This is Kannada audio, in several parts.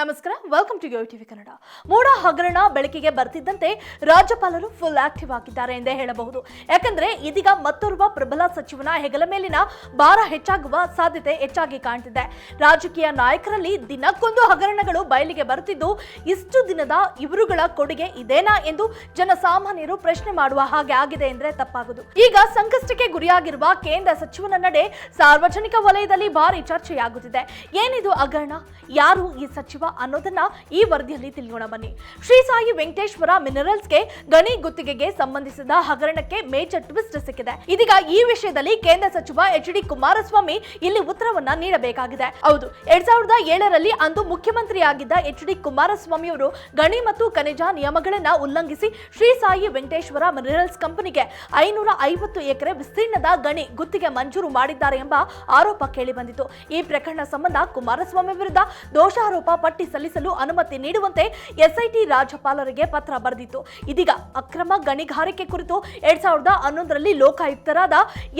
ನಮಸ್ಕಾರ welcome to yo TV Kannada. ಮೋಡ ಹಗರಣ ಬೆಳಕಿಗೆ ಬರ್ತಿದ್ದಂತೆ ರಾಜ್ಯಪಾಲರು ಫುಲ್ ಆಕ್ಟಿವ್ ಆಗಿದ್ದಾರೆ ಎಂದೇ ಹೇಳಬಹುದು. ಯಾಕಂದ್ರೆ ಇದೀಗ ಮತ್ತೋರ್ವ ಪ್ರಬಲ ಸಚಿವನ ಹೆಗಲ ಮೇಲಿನ ಭಾರ ಹೆಚ್ಚಾಗುವ ಸಾಧ್ಯತೆ ಹೆಚ್ಚಾಗಿ ಕಾಣ್ತಿದೆ. ರಾಜಕೀಯ ನಾಯಕರಲ್ಲಿ ದಿನಕ್ಕೊಂದು ಹಗರಣಗಳು ಬಯಲಿಗೆ ಬರುತ್ತಿದ್ದು ಇಷ್ಟು ದಿನದ ಇವರುಗಳ ಕೊಡುಗೆ ಇದೇನಾ ಎಂದು ಜನಸಾಮಾನ್ಯರು ಪ್ರಶ್ನೆ ಮಾಡುವ ಹಾಗೆ ಆಗಿದೆ ಎಂದ್ರೆ ತಪ್ಪಾಗದು. ಈಗ ಸಂಕಷ್ಟಕ್ಕೆ ಗುರಿಯಾಗಿರುವ ಕೇಂದ್ರ ಸಚಿವನ ನಡೆ ಸಾರ್ವಜನಿಕ ವಲಯದಲ್ಲಿ ಭಾರಿ ಚರ್ಚೆಯಾಗುತ್ತಿದೆ. ಏನಿದು ಹಗರಣ? ಯಾರು ಈ ಸಚಿವ? ಅನ್ನೋದನ್ನ ಈ ವರದಿಯಲ್ಲಿ ತಿಳಿಯೋಣ ಬನ್ನಿ. ಶ್ರೀ ಸಾಯಿ ವೆಂಕಟೇಶ್ವರ ಮಿನರಲ್ಸ್ಗೆ ಗಣಿ ಗುತ್ತಿಗೆಗೆ ಸಂಬಂಧಿಸಿದ ಹಗರಣಕ್ಕೆ ಮೇಜರ್ ಟ್ವಿಸ್ಟ್ ಸಿಕ್ಕಿದೆ. ಇದೀಗ ಈ ವಿಷಯದಲ್ಲಿ ಕೇಂದ್ರ ಸಚಿವ ಎಚ್ ಡಿ ಕುಮಾರಸ್ವಾಮಿ ಇಲ್ಲಿ ಉತ್ತರವನ್ನ ನೀಡಬೇಕಾಗಿದೆ. ಹೌದು, ಎರಡ್ ಸಾವಿರದ ಏಳರಲ್ಲಿ ಅಂದು ಮುಖ್ಯಮಂತ್ರಿಯಾಗಿದ್ದ ಎಚ್ ಡಿ ಕುಮಾರಸ್ವಾಮಿ ಅವರು ಗಣಿ ಮತ್ತು ಖನಿಜ ನಿಯಮಗಳನ್ನ ಉಲ್ಲಂಘಿಸಿ ಶ್ರೀ ಸಾಯಿ ವೆಂಕಟೇಶ್ವರ ಮಿನರಲ್ಸ್ ಕಂಪನಿಗೆ ಐನೂರ ಐವತ್ತು ಎಕರೆ ವಿಸ್ತೀರ್ಣದ ಗಣಿ ಗುತ್ತಿಗೆ ಮಂಜೂರು ಮಾಡಿದ್ದಾರೆ ಎಂಬ ಆರೋಪ ಕೇಳಿಬಂದಿತು ಈ ಪ್ರಕರಣ ಸಂಬಂಧ ಕುಮಾರಸ್ವಾಮಿ ವಿರುದ್ಧ ದೋಷಾರೋಪ ಪಟ್ಟಿ ಸಲ್ಲಿಸಲು ಅನುಮತಿ ನೀಡುವಂತೆ ಎಸ್ಐಟಿ ರಾಜ್ಯಪಾಲರಿಗೆ ಪತ್ರ ಬರೆದಿತ್ತು. ಇದೀಗ ಅಕ್ರಮ ಗಣಿಗಾರಿಕೆ ಕುರಿತು ಎರಡ್ ಸಾವಿರದ ಹನ್ನೊಂದರಲ್ಲಿ ಲೋಕಾಯುಕ್ತರಾದ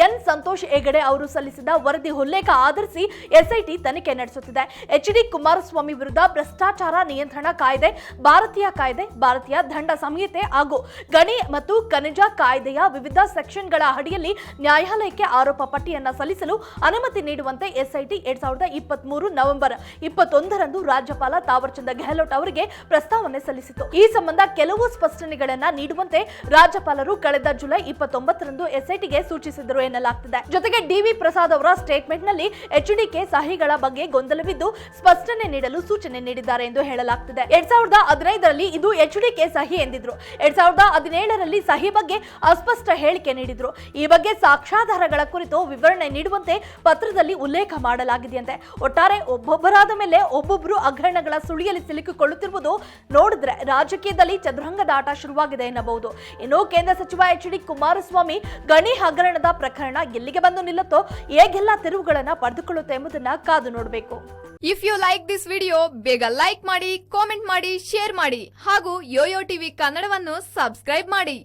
ಎನ್ ಸಂತೋಷ್ ಹೆಗಡೆ ಅವರು ಸಲ್ಲಿಸಿದ ವರದಿ ಉಲ್ಲೇಖ ಆಧರಿಸಿ ಎಸ್ಐಟಿ ತನಿಖೆ ನಡೆಸುತ್ತಿದೆ. ಎಚ್ ಡಿ ಕುಮಾರಸ್ವಾಮಿ ವಿರುದ್ಧ ಭ್ರಷ್ಟಾಚಾರ ನಿಯಂತ್ರಣ ಕಾಯ್ದೆ, ಭಾರತೀಯ ಕಾಯ್ದೆ, ಭಾರತೀಯ ದಂಡ ಸಂಹಿತೆ ಹಾಗೂ ಗಣಿ ಮತ್ತು ಖನಿಜ ಕಾಯ್ದೆಯ ವಿವಿಧ ಸೆಕ್ಷನ್ಗಳ ಅಡಿಯಲ್ಲಿ ನ್ಯಾಯಾಲಯಕ್ಕೆ ಆರೋಪ ಪಟ್ಟಿಯನ್ನು ಸಲ್ಲಿಸಲು ಅನುಮತಿ ನೀಡುವಂತೆ ಎಸ್ಐಟಿ ಎರಡ್ ಸಾವಿರದ ಇಪ್ಪತ್ತ್ ಮೂರು ನವೆಂಬರ್ ಇಪ್ಪತ್ತೊಂದರಂದು ರಾಜ್ಯಪಾಲ ತಾವರ್ಚಂದ ಗೆಹ್ಲೋಟ್ ಅವರಿಗೆ ಪ್ರಸ್ತಾವನೆ ಸಲ್ಲಿಸಿತು. ಈ ಸಂಬಂಧ ಕೆಲವು ಸ್ಪಷ್ಟನೆಗಳನ್ನ ನೀಡುವಂತೆ ರಾಜ್ಯಪಾಲರು ಕಳೆದ ಜುಲೈ ಇಪ್ಪತ್ತೊಂಬತ್ತರಂದು ಎಸ್ಐಟಿಗೆ ಸೂಚಿಸಿದರು ಎನ್ನಲಾಗ್ತಿದೆ. ಜೊತೆಗೆ ಡಿವಿ ಪ್ರಸಾದ್ ಅವರ ಸ್ಟೇಟ್ಮೆಂಟ್ನಲ್ಲಿ ಎಚ್ಡಿಕೆ ಸಹಿಗಳ ಬಗ್ಗೆ ಗೊಂದಲವಿದ್ದು ಸ್ಪಷ್ಟನೆ ನೀಡಲು ಸೂಚನೆ ನೀಡಿದ್ದಾರೆ ಎಂದು ಹೇಳಲಾಗ್ತಿದೆ. ಎರಡ್ ಸಾವಿರದ ಹದಿನೈದರಲ್ಲಿ ಇದು ಎಚ್ಡಿಕೆ ಸಹಿ ಎಂದಿದ್ರು. ಎರಡ್ ಸಾವಿರದ ಹದಿನೇಳರಲ್ಲಿ ಸಹಿ ಬಗ್ಗೆ ಅಸ್ಪಷ್ಟ ಹೇಳಿಕೆ ನೀಡಿದ್ರು. ಈ ಬಗ್ಗೆ ಸಾಕ್ಷ್ಯಾಧಾರಗಳ ಕುರಿತು ವಿವರಣೆ ನೀಡುವಂತೆ ಪತ್ರದಲ್ಲಿ ಉಲ್ಲೇಖ ಮಾಡಲಾಗಿದೆಯಂತೆ. ಒಟ್ಟಾರೆ ಒಬ್ಬೊಬ್ಬರಾದ ಮೇಲೆ ಒಬ್ಬೊಬ್ಬರು ಹಗರಣಗಳ ಸುಳಿಯಲ್ಲಿ ಸಿಲುಕಿಕೊಳ್ಳುತ್ತಿರುವುದು ನೋಡಿದ್ರೆ ರಾಜಕೀಯದಲ್ಲಿ ಚದುರಂಗದಾಟ ಶುರುವಾಗಿದೆ ಎನ್ನಬಹುದು. ಇನ್ನು ಕೇಂದ್ರ ಸಚಿವ ಎಚ್ ಡಿ ಕುಮಾರಸ್ವಾಮಿ ಗಣಿ ಹಗರಣದ ಪ್ರಕರಣ ಎಲ್ಲಿಗೆ ಬಂದು ನಿಲ್ಲುತ್ತೋ, ಹೇಗೆಲ್ಲ ತಿರುವುಗಳನ್ನ ಪಡೆದುಕೊಳ್ಳುತ್ತೆ ಎಂಬುದನ್ನ ಕಾದು ನೋಡಬೇಕು. If you like this video ಬೇಗ ಲೈಕ್ ಮಾಡಿ ಕಾಮೆಂಟ್ ಮಾಡಿ ಶೇರ್ ಮಾಡಿ ಹಾಗೂ ಯೋಯೋ ಟಿವಿ ಕನ್ನಡವನ್ನು ಸಬ್ಸ್ಕ್ರೈಬ್ ಮಾಡಿ.